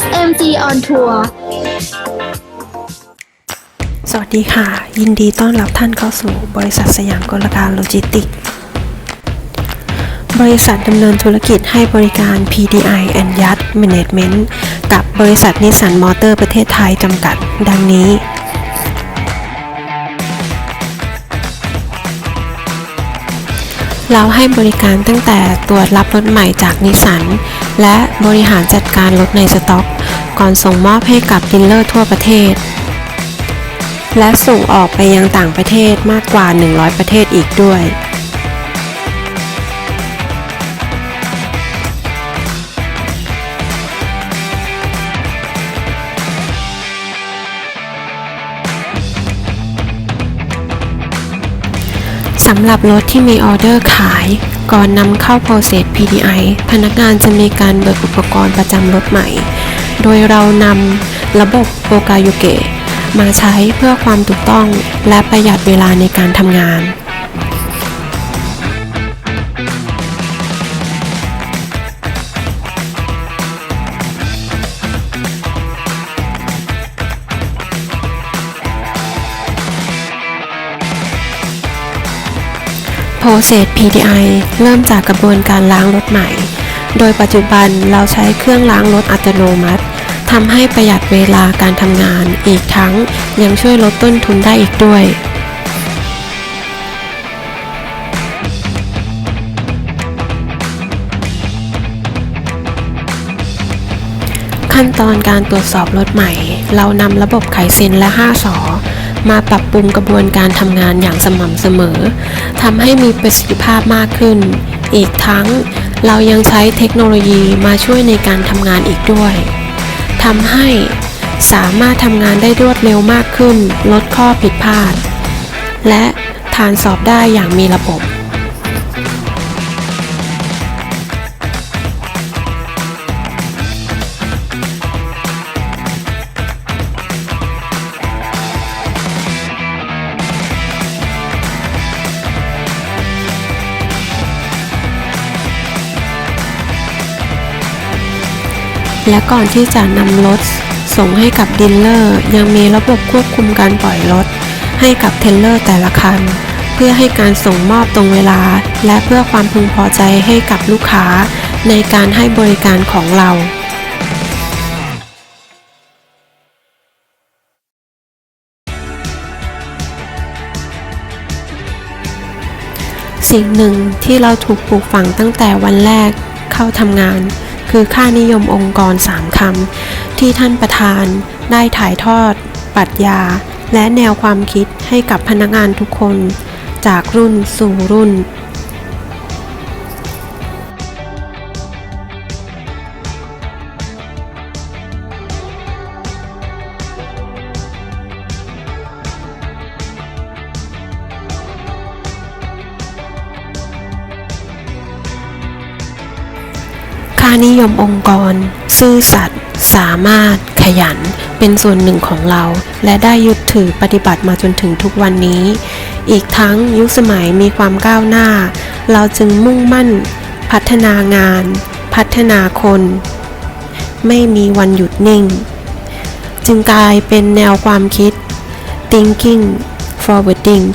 SMG on Tour สวัสดีค่ะ ยินดีต้อนรับท่านเข้าสู่บริษัทสยามกลการโลจิสติกส์บริษัทดำเนินธุรกิจให้บริการ PDI and Yacht Management กับบริษัทนิสสันมอเตอร์ประเทศไทยจำกัด ดังนี้ เราให้บริการตั้งแต่ตรวจรับรถใหม่จากนิสสัน และบริหารจัดการรถในสต็อก ก่อนส่งมอบให้กับดีลเลอร์ทั่วประเทศ และส่งออกไปยังต่างประเทศมากกว่า 100 ประเทศอีกด้วย สำหรับรถที่มีออเดอร์ขาย ก่อนนำเข้า Process PDI พนักงานจะมีการเบิกอุปกรณ์ประจำรถใหม่ โดยเรานำระบบโอกายุเกะมาใช้เพื่อความถูกต้องและประหยัดเวลาในการทำงาน Process PDI เริ่มจากกระบวนการล้างรถใหม่ โดยปัจจุบันเราใช้เครื่องล้างรถอัตโนมัติทำให้ประหยัดเวลาการทำงาน อีกทั้งยังช่วยลดต้นทุนได้อีกด้วยขั้นตอนการตรวจสอบรถใหม่ เรานำระบบไขเซ็นและ 5สอ มาปรับปรุงกระบวนการทำงานอย่างสม่ำเสมอทำให้มีประสิทธิภาพมากขึ้น อีกทั้งเรายังใช้เทคโนโลยีมาช่วยในการทำงานอีกด้วยทำให้สามารถทำงานได้รวดเร็วมากขึ้น ลดข้อผิดพลาด และทานสอบได้อย่างมีระบบ และก่อนที่จะนำรถส่งให้กับดีลเลอร์ยังมีระบบควบคุมการปล่อยรถให้กับเทลเลอร์แต่ละคัน เพื่อให้การส่งมอบตรงเวลา และเพื่อความพึงพอใจให้กับลูกค้าในการให้บริการของเราสิ่งหนึ่งที่เราถูกปลูกฝังตั้งแต่วันแรกเข้าทำงาน คือค่านิยมองค์กรสามคำ ที่ท่านประธานได้ถ่ายทอดปรัชญา และแนวความคิดให้กับพนักงานทุกคน จากรุ่นสู่รุ่น ค่านิยมองค์กร ซื่อสัตย์สามารถ ขยัน เป็นส่วนหนึ่งของเรา และได้ยึดถือปฏิบัติมาจนถึงทุกวันนี้ อีกทั้งยุคสมัยมีความก้าวหน้า เราจึงมุ่งมั่น พัฒนางาน พัฒนาคน ไม่มีวันหยุดนิ่ง จึงกลายเป็นแนวความคิด thinking forwarding